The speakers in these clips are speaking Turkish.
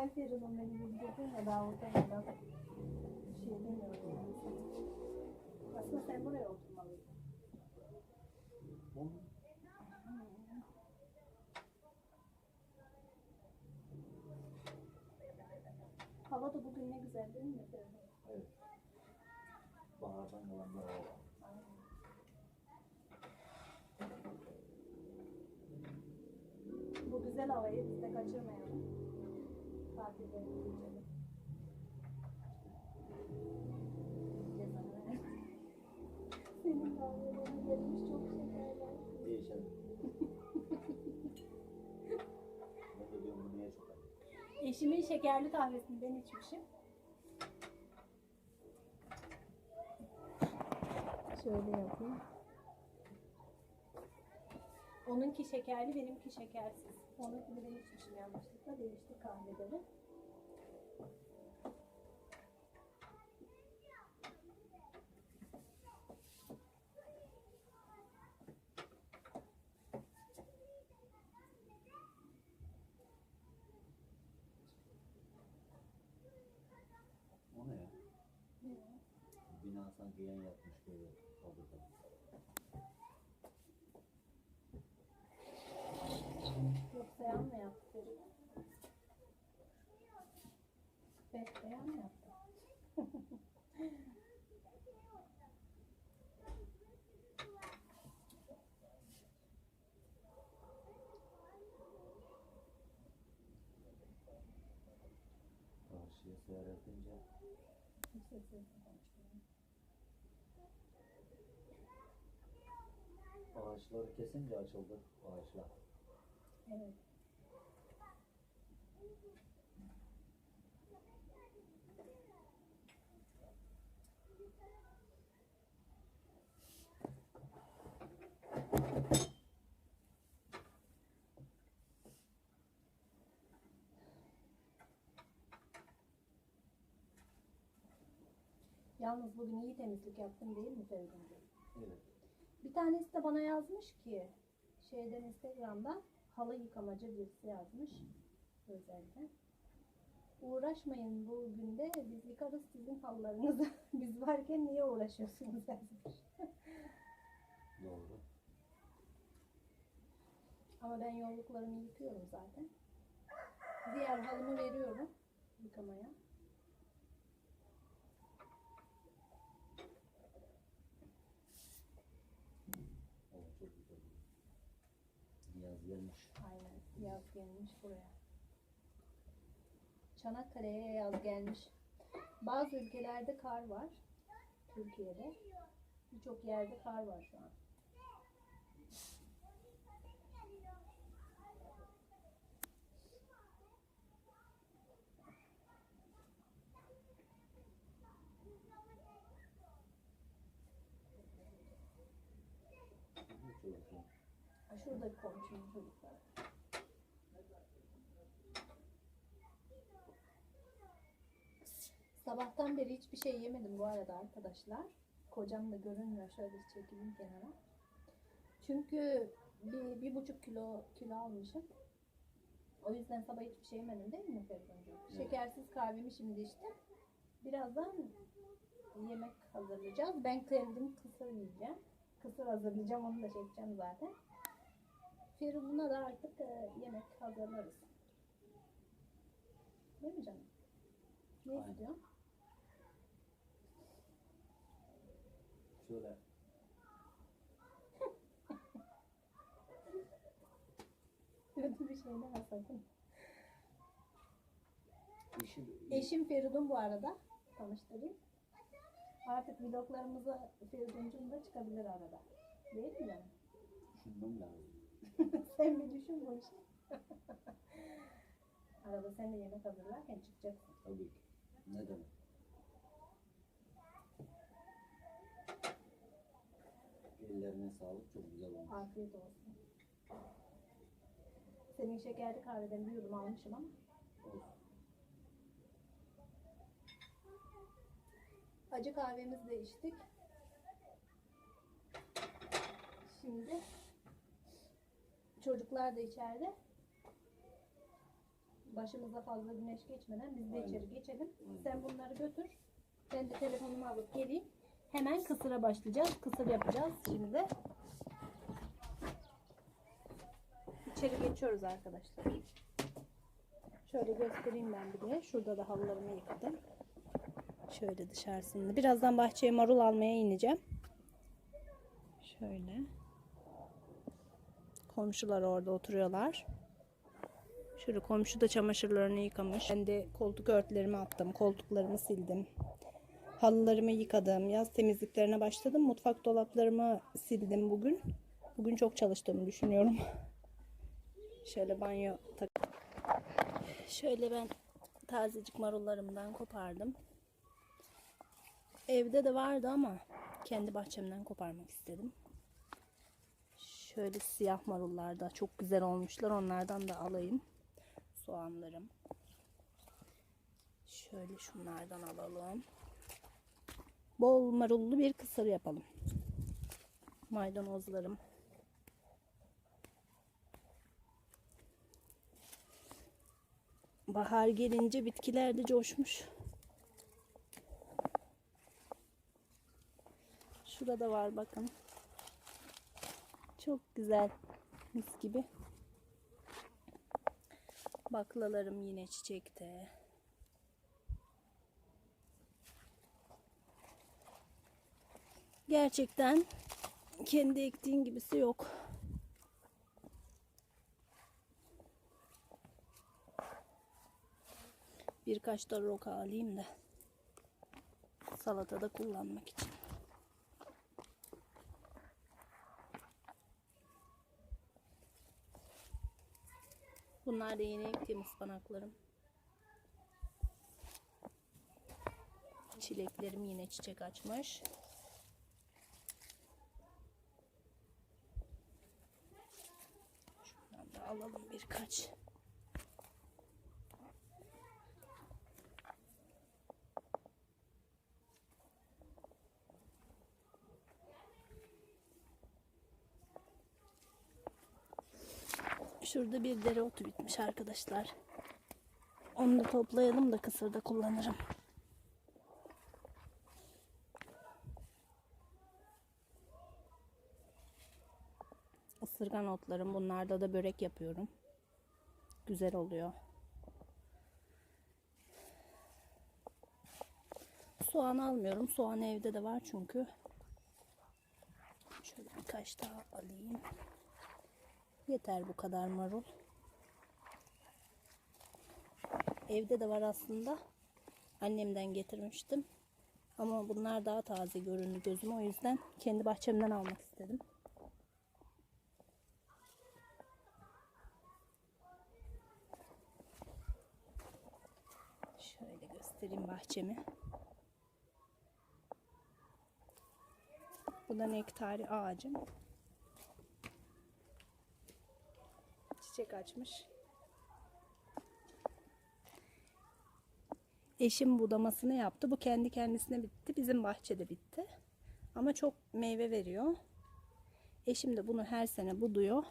Hay Feridun beni bildirdin ya daha oturmadan. Bir şey demiyorum yani. Aslında sen buraya oturmalıydın. Hava da bugün ne güzel değil mi? Evet. Bahardan kalan bir hava. Bu güzel havayı biz de kaçırmayalım. Geçelim. Senin kahvelerin gelmiş çok şekerler. Ben de diyorum bu niye çok? Eşimin şekerli kahvesini ben içmişim. Şöyle yapayım. Onunki şekerli, benimki şekersiz. Onunkini ben içmişim yanlışlıkla. Değişti kahveleri. O ne ya? Bina sanki yan yapmış böyle fabrika. Yoksa yan mı yaptı? Bekle yan mı yaptı? Karşıya seyrettince Yüksek sesle ağaçları kesince açıldı ağaçlar. Evet. Yalnız bugün iyi temizlik yaptım değil mi Feridun'cum? Evet. Bir tanesi de bana yazmış ki şeyden Instagram'dan halı yıkamacı birisi yazmış özellikle. Uğraşmayın bu günde biz yıkarız sizin halılarınızı. biz varken niye uğraşıyorsunuz yazmış. Doğru. Ama ben yolluklarımı yıkıyorum zaten. Diğer halımı veriyorum yıkamaya. O çok güzel. Yaz gelmiş. Aynen gelmiş buraya. Çanakkale'ye yaz gelmiş. Bazı ülkelerde kar var. Türkiye'de. Birçok yerde kar var şu an. Bu çok güzel. Ha, Şurada komşunun çocukları. Sabahtan beri hiçbir şey yemedim bu arada arkadaşlar. Kocam da görünmüyor. Şöyle çekeyim kenara. Çünkü bir, bir buçuk kilo kilo almışım. O yüzden sabah hiçbir şey yemedim değil mi Feriduncuğum? Evet. Şekersiz kahvemi şimdi içtim. Birazdan yemek hazırlayacağız. Ben kendim kısır yiyeceğim. Kısır hazırlayacağım. Onu da çekeceğim zaten. Feridun'a da artık e, yemek hazırlarız. Değil mi canım? Ne istiyorsun? Şöyle Kötü bir şey deme sakın. işi Eşim Feridun bu arada. Tanıştırayım. Artık vloglarımıza Feridun'cum da çıkabilir arada. Değil mi düşünmem lazım. sen bir düşün bu işi. arada sen de yemek hazırlarken çıkacaksın. Tabii ki. Ne demek? Ellerine sağlık. Çok güzel olmuş. Afiyet olsun. Senin şekerli kahveden bir yudum almışım ama. Olsun. Acı kahvemizi de içtik. Şimdi çocuklar da içeride. başımıza fazla güneş geçmeden biz de Aynen. içeri geçelim. Aynen. Sen bunları götür. Ben de telefonumu alıp geleyim. Hemen kısıra başlayacağız. Kısır yapacağız şimdi. İçeri geçiyoruz arkadaşlar. Şöyle göstereyim ben bir de. Şurada da halılarımı yıkadım. Şöyle dışarısında. Birazdan bahçeye marul almaya ineceğim. Şöyle. Komşular orada oturuyorlar. Şöyle komşu da çamaşırlarını yıkamış. Ben de koltuk örtülerimi attım. Koltuklarımı sildim. Halılarımı yıkadım. Yaz temizliklerine başladım. Mutfak dolaplarımı sildim bugün. Bugün çok çalıştığımı düşünüyorum. Şöyle banyo tak. Şöyle ben tazecik marullarımdan kopardım. Evde de vardı ama kendi bahçemden koparmak istedim. Şöyle siyah marullar da çok güzel olmuşlar. Onlardan da alayım. Soğanlarım. Şöyle şunlardan alalım. Bol marullu bir kısır yapalım. Maydanozlarım. Bahar gelince bitkiler de coşmuş. Şurada var bakın. Çok güzel. Mis gibi. Baklalarım yine çiçekte. Gerçekten kendi ektiğin gibisi yok. Birkaç da roka alayım da salatada kullanmak için. Bunlar da yeni ektiğim ıspanaklarım. Çileklerim yine çiçek açmış. Da alalım birkaç. Şurada bir dereotu bitmiş arkadaşlar. Onu da toplayalım da kısırda kullanırım. Isırgan otlarım. Bunlarda da börek yapıyorum. Güzel oluyor. Soğan almıyorum. Soğan evde de var çünkü. Şöyle birkaç daha alayım. Yeter bu kadar marul. Evde de var aslında. Annemden getirmiştim. Ama bunlar daha taze göründü gözüme. O yüzden kendi bahçemden almak istedim. Şöyle göstereyim bahçemi. Bu da nektari ağacım. Çiçek açmış. Eşim budamasını yaptı. Bu kendi kendisine bitti. Bizim bahçede bitti. Ama çok meyve veriyor. Eşim de bunu her sene buduyor.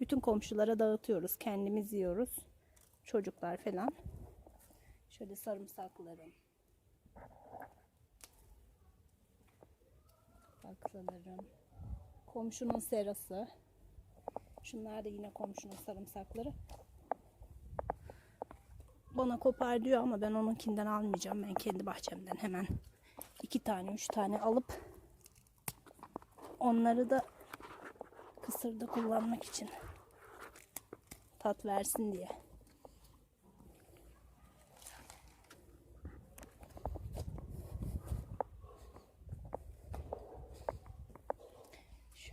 Bütün komşulara dağıtıyoruz. Kendimiz yiyoruz. Çocuklar falan. Şöyle sarımsaklarım. Baklalarım. Komşunun serası. Şunlar da yine komşunun sarımsakları. Bana kopar diyor ama ben onunkinden almayacağım. Ben kendi bahçemden hemen iki tane, üç tane alıp onları da kısırda kullanmak için tat versin diye.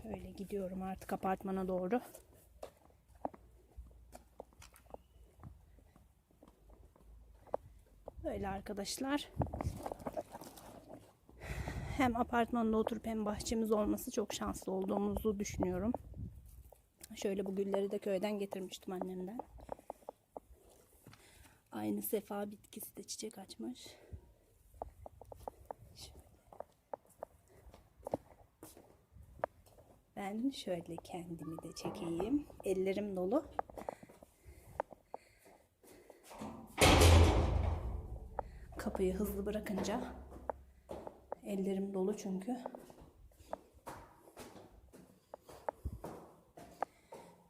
Şöyle gidiyorum artık apartmana doğru. Böyle arkadaşlar. Hem apartmanda oturup hem bahçemiz olması çok şanslı olduğumuzu düşünüyorum. Şöyle bu gülleri de köyden getirmiştim annemden. Aynı sefa bitkisi de çiçek açmış. Ben şöyle kendimi de çekeyim. Ellerim dolu. Kapıyı hızlı bırakınca ellerim dolu çünkü.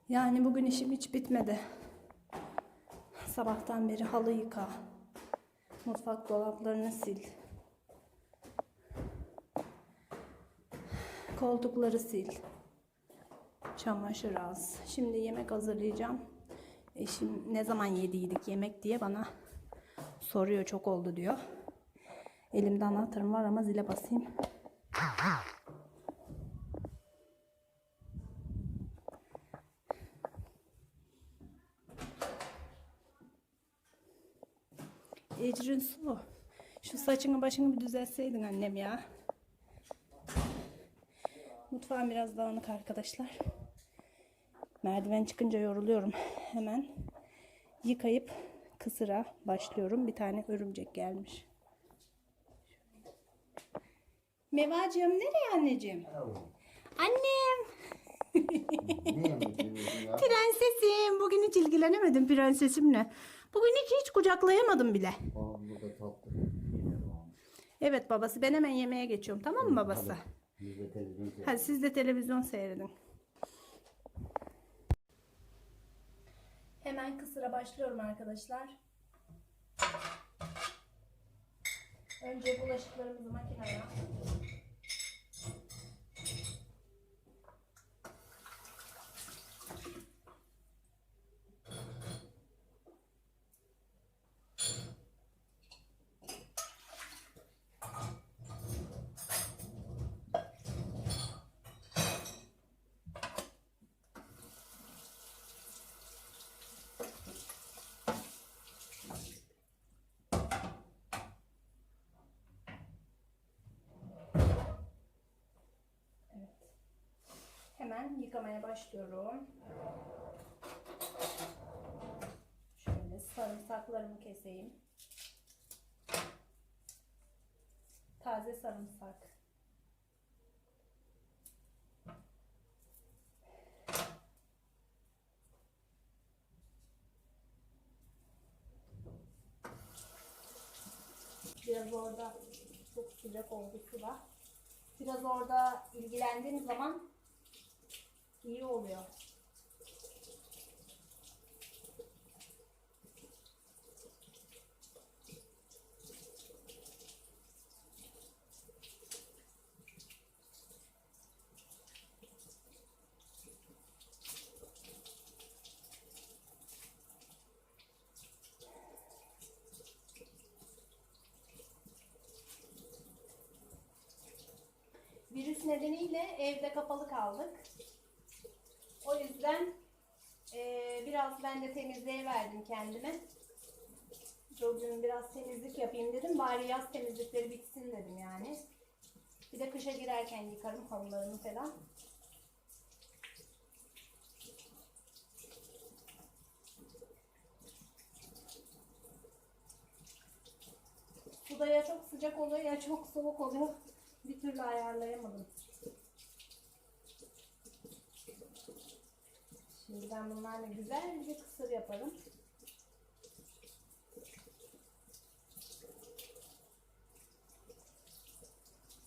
Yani bugün işim hiç bitmedi. Sabahtan beri halı yıka. Mutfak dolaplarını sil. Koltukları sil. Çamaşır az. Şimdi yemek hazırlayacağım. Eşim ne zaman yediydik yemek diye bana soruyor çok oldu diyor. Elimde anahtarım var ama zile basayım. Ecrin su. Şu saçını başını bir düzeltseydin annem ya. Mutfağım biraz dağınık arkadaşlar. Merdiven çıkınca yoruluyorum. Hemen yıkayıp kısıra başlıyorum. Bir tane örümcek gelmiş. Mevacığım nereye anneciğim? Annem. Prensesim. Bugün hiç ilgilenemedim prensesimle. Bugün hiç hiç kucaklayamadım bile. Evet babası ben hemen yemeğe geçiyorum tamam mı babası? Hadi siz de televizyon seyredin. Hemen kısıra başlıyorum arkadaşlar. Önce bulaşıklarımızı makineye. Hemen yıkamaya başlıyorum. Şöyle sarımsaklarımı keseyim. Taze sarımsak. Biraz orada çok sıcak oldu sular. Biraz orada ilgilendiğim zaman iyi oluyor. Virüs nedeniyle evde kapalı kaldık. Yüzden eee, biraz ben de temizliğe verdim kendime. Bugün biraz temizlik yapayım dedim. Bari yaz temizlikleri bitsin dedim yani. Bir de kışa girerken yıkarım halılarımı falan. Suda ya çok sıcak oluyor ya çok soğuk oluyor. Bir türlü ayarlayamadım. Şimdi ben bunlarla güzel bir kısır yaparım.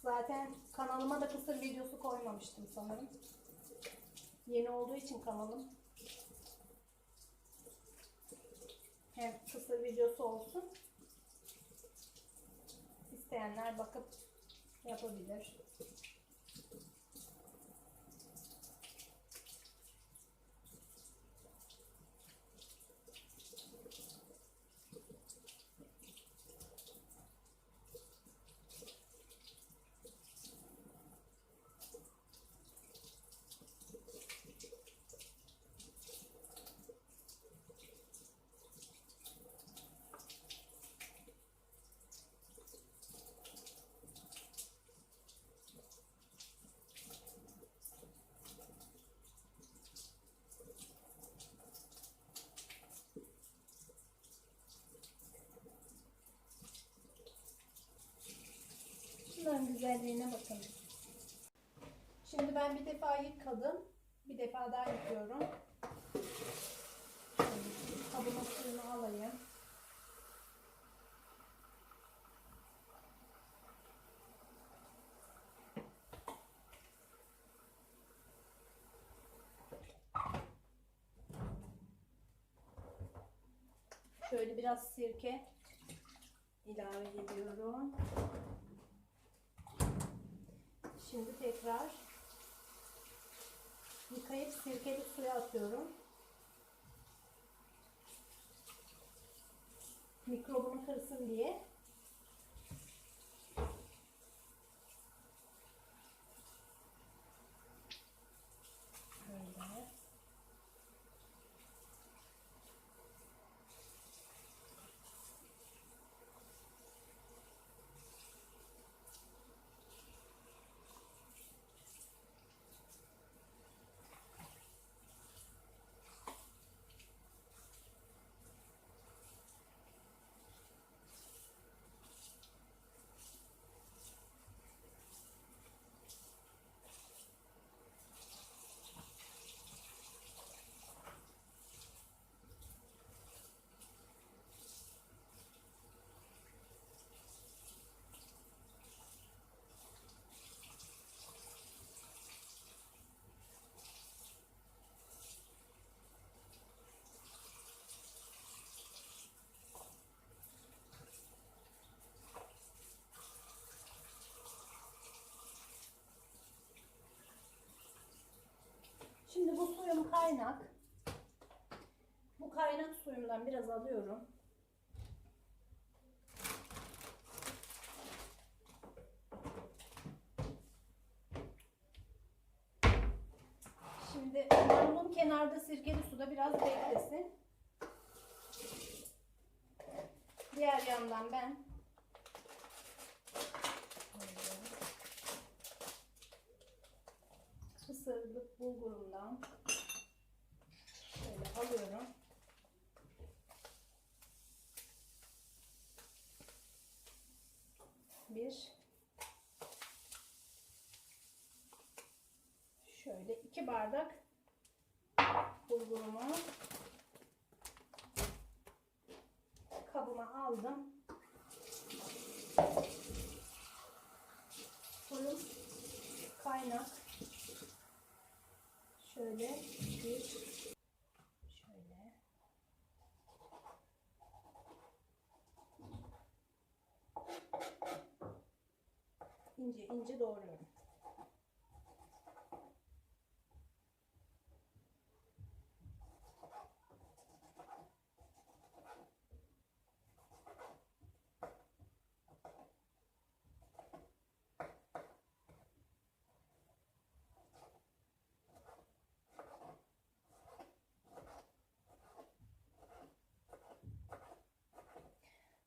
Zaten kanalıma da kısır videosu koymamıştım sanırım. Yeni olduğu için kanalım. Hem kısır videosu olsun. İsteyenler bakıp yapabilir. Güzelliğine bakın. Şimdi ben bir defa yıkadım. Bir defa daha yıkıyorum. Kabına suyunu alayım. Şöyle biraz sirke ilave ediyorum. Şimdi tekrar yıkayıp sirkeli suya atıyorum. Mikrobunu kırsın diye. Böyle. Şimdi bu suyum kaynak. Bu kaynak suyumdan biraz alıyorum. Şimdi marulum kenarda sirkeli suda biraz beklesin. Diğer yandan ben Isırdık bulgurumdan alıyorum. Bir şöyle iki bardak bulgurumu kabıma aldım. Suyum kaynak. Şöyle ince ince doğruyorum.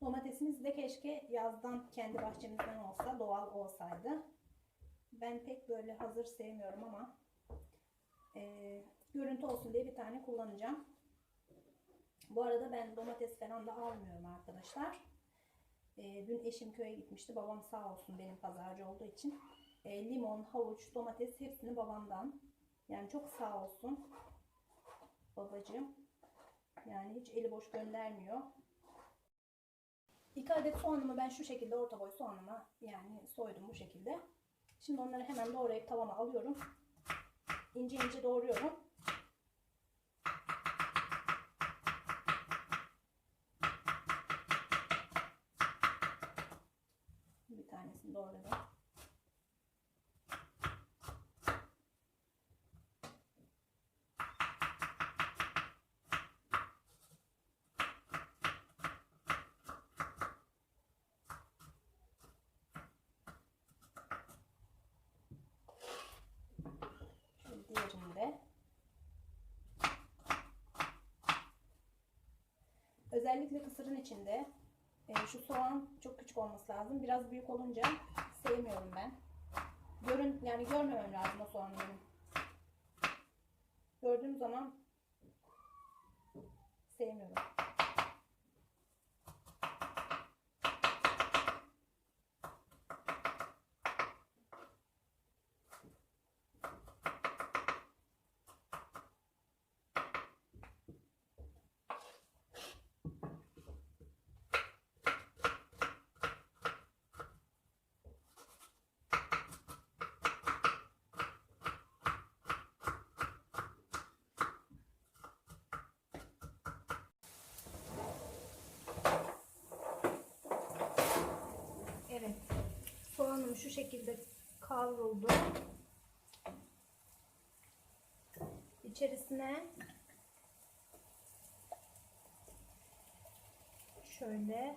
Domatesimiz de keşke yazdan kendi bahçemizden olsa, doğal olsaydı. Ben pek böyle hazır sevmiyorum ama e, görüntü olsun diye bir tane kullanacağım. Bu arada ben domates falan da almıyorum arkadaşlar. E, dün eşim köye gitmişti. Babam sağ olsun benim pazarcı olduğu için. E, limon, havuç, domates hepsini babamdan. Yani çok sağ olsun babacığım. Yani hiç eli boş göndermiyor. İki adet soğanımı ben şu şekilde orta boy soğanımı yani soydum bu şekilde. Şimdi onları hemen doğrayıp tavama alıyorum. İnce ince doğruyorum. Şöyle diğerini de. Özellikle kısırın içinde e, şu soğan çok küçük olması lazım. Biraz büyük olunca sevmiyorum ben. Görün yani görmemem lazım o soğanı benim. Gördüğüm zaman sevmiyorum. Şu şekilde kavruldu. İçerisine şöyle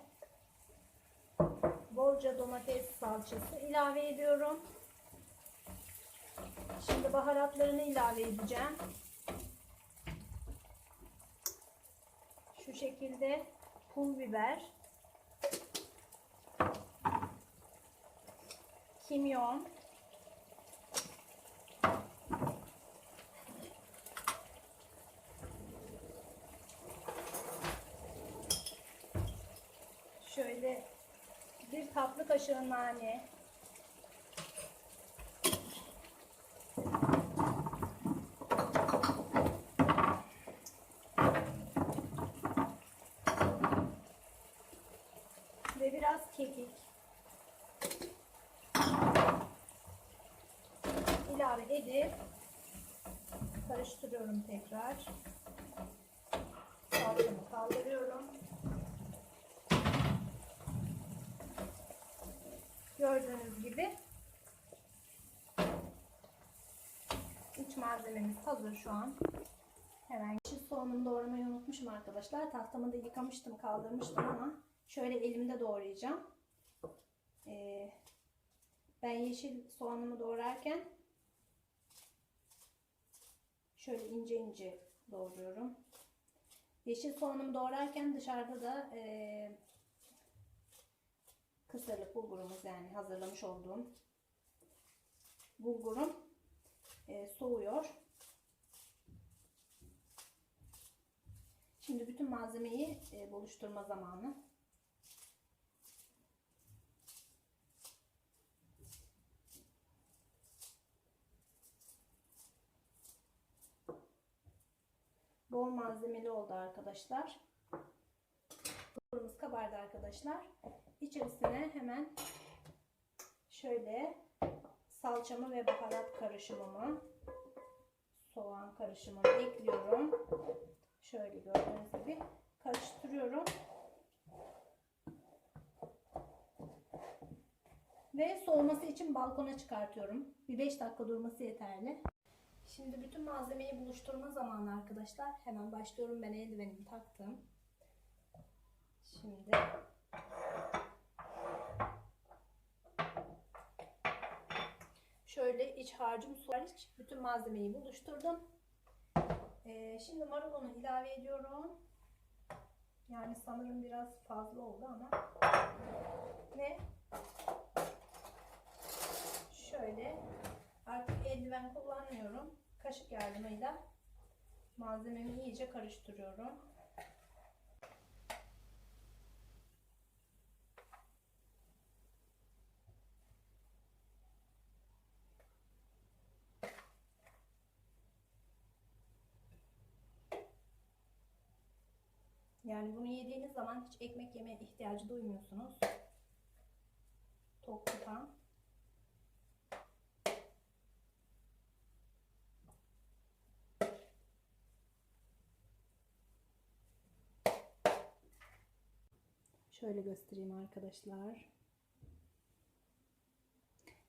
bolca domates salçası ilave ediyorum. Şimdi baharatlarını ilave edeceğim. Şu şekilde pul biber, kimyon, şöyle bir tatlı kaşığı nane, ve biraz kekik ilave edip karıştırıyorum tekrar. Salçamı kaldırıyorum. Gördüğünüz gibi iç malzememiz hazır şu an. Hemen yeşil soğanımı doğramayı unutmuşum arkadaşlar. Tahtamı da yıkamıştım, kaldırmıştım ama şöyle elimde doğrayacağım. Ee, ben yeşil soğanımı doğrarken şöyle ince ince doğruyorum. Yeşil soğanımı doğrarken dışarıda da ee, kısırlık bulgurumuz yani hazırlamış olduğum bulgurum ee, soğuyor. Şimdi bütün malzemeyi e, buluşturma zamanı. Bol malzemeli oldu arkadaşlar. Bulgurumuz kabardı arkadaşlar. İçerisine hemen şöyle salçamı ve baharat karışımımı soğan karışımını ekliyorum. Şöyle gördüğünüz gibi karıştırıyorum. Ve soğuması için balkona çıkartıyorum. Bir 5 dakika durması yeterli. Şimdi bütün malzemeyi buluşturma zamanı arkadaşlar. Hemen başlıyorum. Ben eldivenimi taktım. Şimdi şöyle iç harcım su hariç bütün malzemeyi buluşturdum. Ee, şimdi marulunu ilave ediyorum. Yani sanırım biraz fazla oldu ama. Ve şöyle artık eldiven kullanmıyorum. Kaşık yardımıyla malzememi iyice karıştırıyorum. Yani bunu yediğiniz zaman hiç ekmek yeme ihtiyacı duymuyorsunuz. Tok tutan. Şöyle göstereyim arkadaşlar.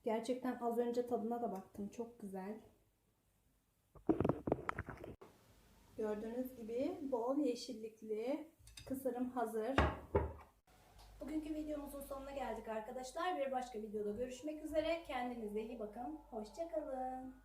Gerçekten az önce tadına da baktım. Çok güzel. Gördüğünüz gibi bol yeşillikli kısırım hazır. Bugünkü videomuzun sonuna geldik arkadaşlar. Bir başka videoda görüşmek üzere. Kendinize iyi bakın. Hoşçakalın.